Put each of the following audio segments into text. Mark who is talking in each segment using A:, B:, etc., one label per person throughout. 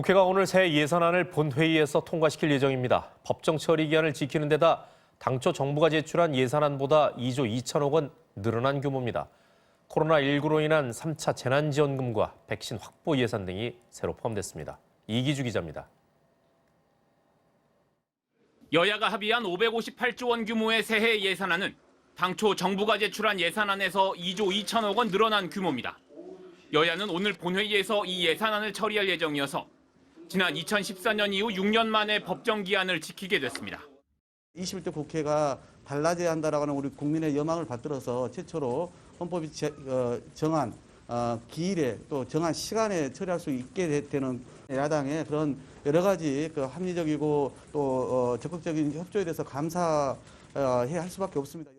A: 국회가 오늘 새 예산안을 본회의에서 통과시킬 예정입니다. 법정 처리 기한을 지키는 데다 당초 정부가 제출한 예산안보다 2조 2천억 원 늘어난 규모입니다. 코로나19로 인한 3차 재난지원금과 백신 확보 예산 등이 새로 포함됐습니다. 이기주 기자입니다.
B: 여야가 합의한 558조 원 규모의 새해 예산안은 당초 정부가 제출한 예산안에서 2조 2천억 원 늘어난 규모입니다. 여야는 오늘 본회의에서 이 예산안을 처리할 예정이어서 지난 2014년 이후 6년 만에 법정 기한을 지키게 됐습니다.
C: 21대 국회가 달라져야 한다라고 하는 우리 국민의 여망을 받들어서 최초로 헌법이 제- 어, 정한 어, 기일에 또 정한 시간에 처리할 수 있게 되- 되는 야당의 그런 여러 가지 그 합리적이고 또 어, 적극적인 협조에 대해서 감사해야 할 수밖에 없습니다.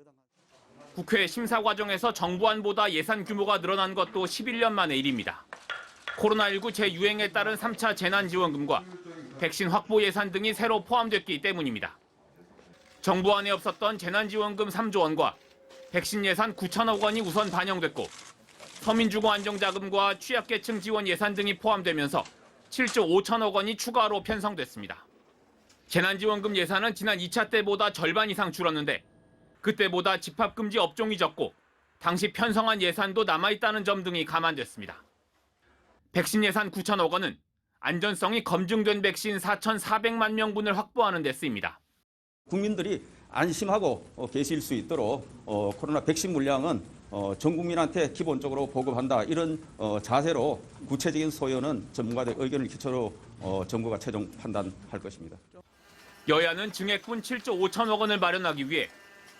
B: 국회 심사 과정에서 정부안보다 예산 규모가 늘어난 것도 11년 만의 일입니다. 코로나19 재유행에 따른 3차 재난지원금과 백신 확보 예산 등이 새로 포함됐기 때문입니다. 정부 안에 없었던 재난지원금 3조 원과 백신 예산 9천억 원이 우선 반영됐고 서민주거 안정자금과 취약계층 지원 예산 등이 포함되면서 7조 5천억 원이 추가로 편성됐습니다. 재난지원금 예산은 지난 2차 때보다 절반 이상 줄었는데 그때보다 집합금지 업종이 적고 당시 편성한 예산도 남아있다는 점 등이 감안됐습니다. 백신 예산 9천억 원은 안전성이 검증된 백신 4,400만 명분을 확보하는 데 쓰입니다.
D: 국민들이 안심하고 어, 계실 수 있도록 어, 코로나 백신 물량은 어, 전 국민한테 기본적으로 보급한다 이런 어, 자세로 구체적인 소요는 전문가들 의견을 기초로 어, 정부가 최종 판단할 것입니다.
B: 여야는 증액분 7조 5천억 원을 마련하기 위해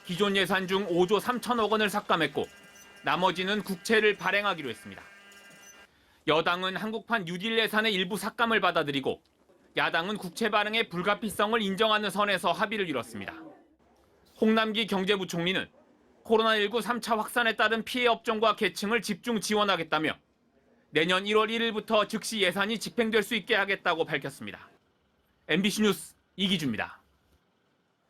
B: 기존 예산 중 5조 3천억 원을 삭감했고 나머지는 국채를 발행하기로 했습니다. 여당은 한국판 뉴딜 예산의 일부 삭감을 받아들이고 야당은 국채 발행의 불가피성을 인정하는 선에서 합의를 이뤘습니다. 홍남기 경제부총리는 코로나19 3차 확산에 따른 피해 업종과 계층을 집중 지원하겠다며 내년 1월 1일부터 즉시 예산이 집행될 수 있게 하겠다고 밝혔습니다. MBC 뉴스 이기주입니다.